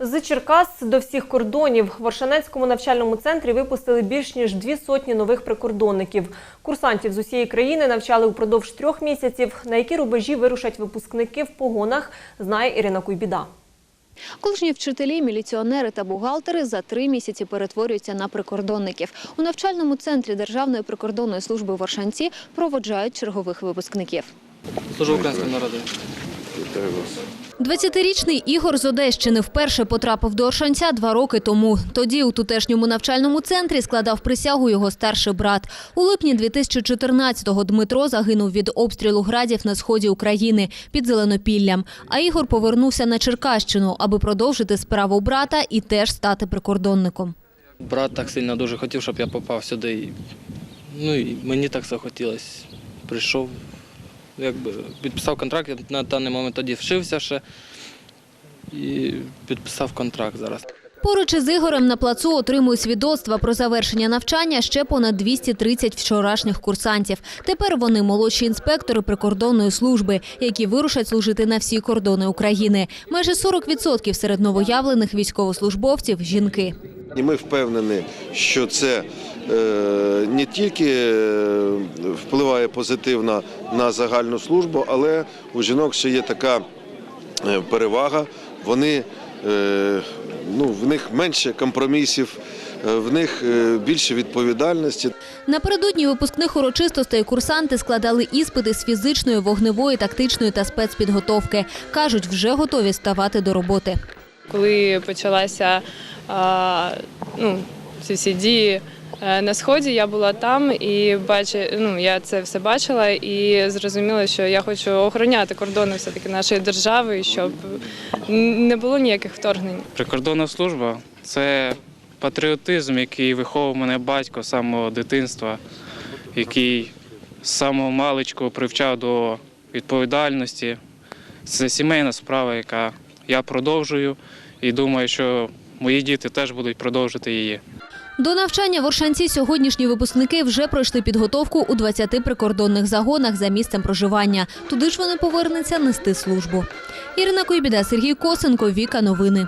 З Черкас до всіх кордонів в Варшанецькому навчальному центрі випустили більш ніж дві сотні нових прикордонників. Курсантів з усієї країни навчали упродовж трьох місяців. На які рубежі вирушать випускники в погонах, знає Ірина Куйбіда. Колишні вчителі, міліціонери та бухгалтери за три місяці перетворюються на прикордонників. У навчальному центрі Державної прикордонної служби в Оршанці проводжають чергових випускників. Служу українському народу. 20-річний Ігор з Одещини вперше потрапив до Оршанця два роки тому. Тоді у тутешньому навчальному центрі складав присягу його старший брат. У липні 2014-го Дмитро загинув від обстрілу градів на сході України під Зеленопіллям. А Ігор повернувся на Черкащину, аби продовжити справу брата і теж стати прикордонником. Брат так сильно дуже хотів, щоб я попав сюди. Ну і мені так захотілося. Прийшов, якби підписав контракт, я на даний момент тоді вшився ще і підписав контракт зараз. Поруч із Ігорем на плацу отримують свідоцтва про завершення навчання ще понад 230 вчорашніх курсантів. Тепер вони молодші інспектори прикордонної служби, які вирушать служити на всі кордони України. Майже 40% серед новоявлених військовослужбовців – жінки. І ми впевнені, що це е, не тільки е, впливає позитивно на загальну службу, але у жінок ще є така е, перевага. Вони е, ну, в них менше компромісів, в них більше відповідальності. Напередодні випускних урочистостей курсанти складали іспити з фізичної, вогневої, тактичної та спецпідготовки. Кажуть, вже готові ставати до роботи. коли почалася а, ну, ці всі дії на сході, я була там і бачи, ну, я це все бачила і зрозуміла, що я хочу охороняти кордони все-таки нашої держави, щоб не було ніяких вторгнень. Прикордонна служба це патріотизм, який виховував мене батько з самого дитинства, який з самого маличку привчав до відповідальності. Це сімейна справа, яка я продовжую, і думаю, що мої діти теж будуть продовжити її. До навчання в Оршанці сьогоднішні випускники вже пройшли підготовку у 20 прикордонних загонах за місцем проживання. Туди ж вони повернуться нести службу. Ірина Койбіда, Сергій Косенко, Віка Новини.